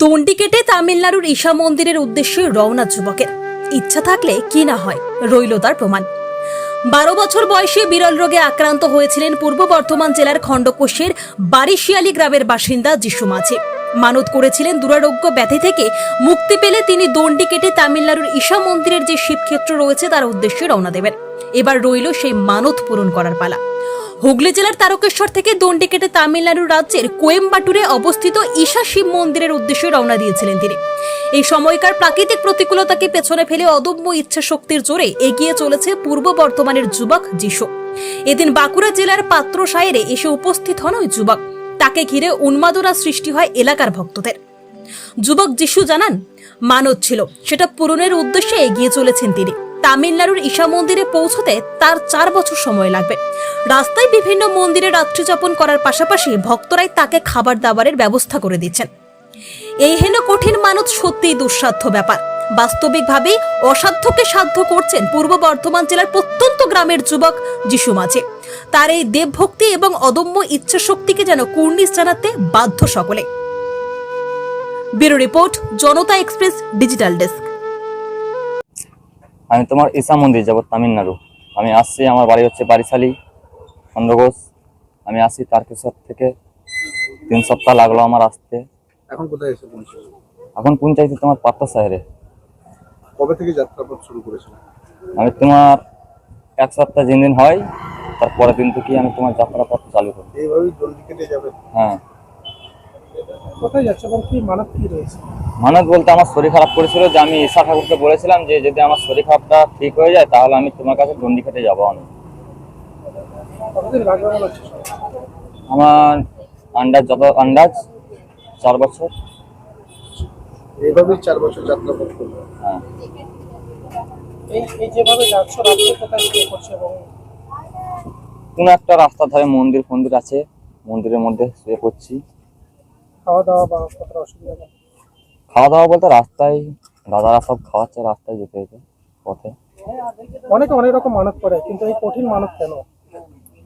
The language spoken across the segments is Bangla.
দণ্ডি কেটে তামিলনাড়ুর ঈশা মন্দিরের উদ্দেশ্যে রওনা যুবকের। ইচ্ছা থাকলে কি না হয়, রইল তার প্রমাণ। বারো বছর বয়সে বিরল রোগে আক্রান্ত হয়েছিলেন পূর্ব বর্ধমান জেলার খণ্ডকোষের বারিশিয়ালি গ্রামের বাসিন্দা যিশু মাঝি। মানত করেছিলেন দুরারোগ্য ব্যাধি থেকে মুক্তি পেলে তিনি দণ্ডি কেটে তামিলনাড়ুর ঈশা মন্দিরের যে শিবক্ষেত্র রয়েছে তার উদ্দেশ্যে রওনা দেবেন। এবার রইল সেই মানত পূরণ করার পালা। হুগলি জেলার তারকেশ্বর থেকে দণ্ডি কেটে তামিলনাড়ু রাজ্যের কোয়েম্বাটুরে অবস্থিত ঈশা শিব মন্দিরের উদ্দেশ্যে রওনা দিয়েছিলেন তিনি। এই সময়কার প্রাকৃতিক প্রতিকূলতাকে পেছনে ফেলে অদম্য ইচ্ছা শক্তির জোরে এগিয়ে চলেছে পূর্ব বর্ধমানের যুবক যিশু। এদিন বাঁকুড়া জেলার পাত্র সায়েরে এসে উপস্থিত হন ওই যুবক। তাকে ঘিরে উন্মাদনা সৃষ্টি হয় এলাকার ভক্তদের। যুবক যিশু জানান মানত ছিল। সেটা পূরণের উদ্দেশ্যে এগিয়ে চলেছেন তিনি। তামিলনাড়ুর ঈশা মন্দিরে পৌঁছতে তার চার বছর সময় লাগবে। রাস্তায় বিভিন্ন মন্দিরে রাত্রি যাপন করার পাশাপাশি ভক্তরাই তাকে খাবার দাবারের ব্যবস্থা করে দিচ্ছেন। এই হেন কঠিন মানত সত্যিই দুঃসাধ্য ব্যাপার। বাস্তবিকভাবেই অসাধ্যকে সাধ্য করছেন পূর্ব বর্ধমান জেলার প্রত্যন্ত গ্রামের যুবক যিশু মাঝে। তার এই দেবভক্তি এবং অদম্য ইচ্ছা শক্তিকে যেন কুর্নিশ জানাতে বাধ্য সকলে। Bureau report, Janata Express, digital desk. আমি তোমার ঈশা মন্দির যাব তামিলনাড়ু। আমি আসছি, আমার বাড়ি হচ্ছে বারিশালি। খন্ডঘোষ আমি আসি তারকেশ্বর থেকে। তিন সপ্তাহ লাগল আমার আসতে। এখন কোথায় এসে পৌঁছেছো? এখন পৌঁছাইছি তোমার পাত্তা শহরে। কবে থেকে যাত্রাপথ শুরু করেছিল? আমি তোমার এক সপ্তাহ যেদিন দিন হয় তার পরের দিন থেকে আমি তোমার যাত্রাপথ চালু করি। এইভাবেই দণ্ডি কেটে যাবে? হ্যাঁ। কোথায় যাচ্ছে? এবং কি মানত কি রয়েছে? মানত বলতে আমার শরীর খারাপ করেছিল যে আমি ঈশা ঠাকুরকে বলেছিলাম যে যদি আমার শরীর খারাপটা ঠিক হয়ে যায় তাহলে আমি তোমার কাছে দণ্ডি খেটে যাব আমি কতদিন লাগবে মনে হচ্ছে আমার আন্দাজ যত আন্দাজ চার বছর। এইভাবেই চার বছর যাত্রাপথ করবে হ্যাঁ। এই এই যেভাবে যাচ্ছ রাত্রে কোথায় স্টে করছে এবং কোনো একটা রাস্তার ধারে মন্দির ফন্দির আছে মন্দিরের মধ্যে শুয়ে পড়ছি। খাওয়া দাওয়া বা কতটা অসুবিধা নেই খাওয়া দাওয়া বলতে রাস্তায় দাদারা সব খাওয়াচ্ছে রাস্তায় যেতে যেতে পথে। অনেকে অনেক রকম মানত করে কিন্তু এই কঠিন মানত কেন?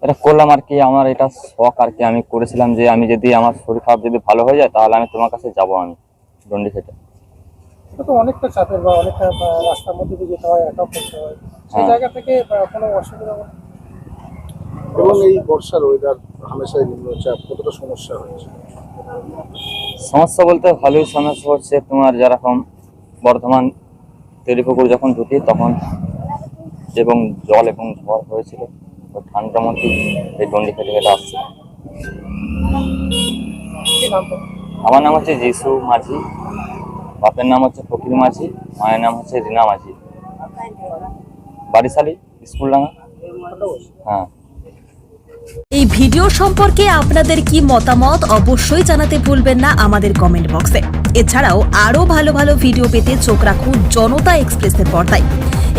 এটা করলাম আর কি আমার এটা শখ আর কি। আমি করেছিলাম যে আমি যদি আমার শরীর খারাপ যদি ভালো হয়ে যায় তাহলে আমি তোমার কাছে যাব আমি দণ্ডি খেটে এটা তো অনেকটা চাপের বা অনেকটা রাস্তার মধ্যে দিয়ে যেতে হয় করতে হয়। সেই। জায়গা থেকে কোনো অসুবিধা এবং এই বর্ষার ওয়েদার হামেশাই নিম্নচাপ কতটা সমস্যা হচ্ছে? সমস্যা বলতে ভালোই সমস্যা হচ্ছে তোমার যেরকম বর্ধমান তেলিপুকুর যখন ঢুকি তখন এবং জল এবং ঝড় হয়েছিল। তো ঠান্ডার মধ্যে এই খেটে খেটে আসছে। আমার নাম হচ্ছে যিশু মাঝি। বাপের নাম হচ্ছে ফকির মাঝি। মায়ের নাম হচ্ছে রিনা মাঝি। বারিশালি স্কুল ডাঙ্গা। হ্যাঁ। এই ভিডিও সম্পর্কে আপনাদের কি মতামত অবশ্যই জানাতে ভুলবেন না আমাদের কমেন্ট বক্সে। এছাড়াও আরও ভালো ভালো ভিডিও পেতে চোখ রাখুন জনতা এক্সপ্রেসের পর্দায়।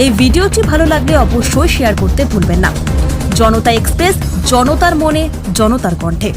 এই ভিডিওটি ভালো লাগলে অবশ্যই শেয়ার করতে ভুলবেন না। জনতা এক্সপ্রেস, জনতার মনে, জনতার কণ্ঠে।